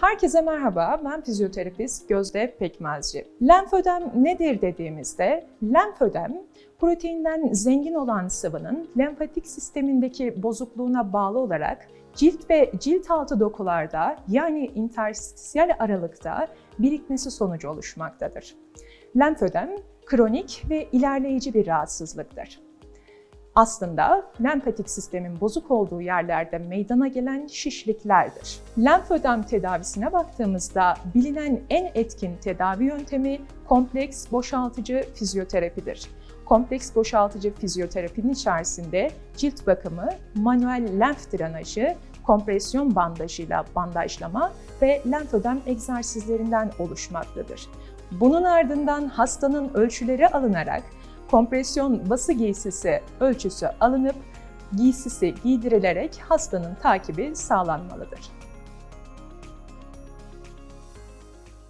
Herkese merhaba, ben fizyoterapist Gözde Pekmezci. Lenfödem nedir dediğimizde, lenfödem proteinden zengin olan sıvının lenfatik sistemindeki bozukluğuna bağlı olarak cilt ve cilt altı dokularda yani interstisyal aralıkta birikmesi sonucu oluşmaktadır. Lenfödem kronik ve ilerleyici bir rahatsızlıktır. Aslında lenfatik sistemin bozuk olduğu yerlerde meydana gelen şişliklerdir. Lenfödem tedavisine baktığımızda bilinen en etkin tedavi yöntemi kompleks boşaltıcı fizyoterapidir. Kompleks boşaltıcı fizyoterapinin içerisinde cilt bakımı, manuel lenf drenajı, kompresyon bandajıyla bandajlama ve lenfödem egzersizlerinden oluşmaktadır. Bunun ardından hastanın ölçüleri alınarak kompresyon bası giysisi ölçüsü alınıp giysisi giydirilerek hastanın takibi sağlanmalıdır.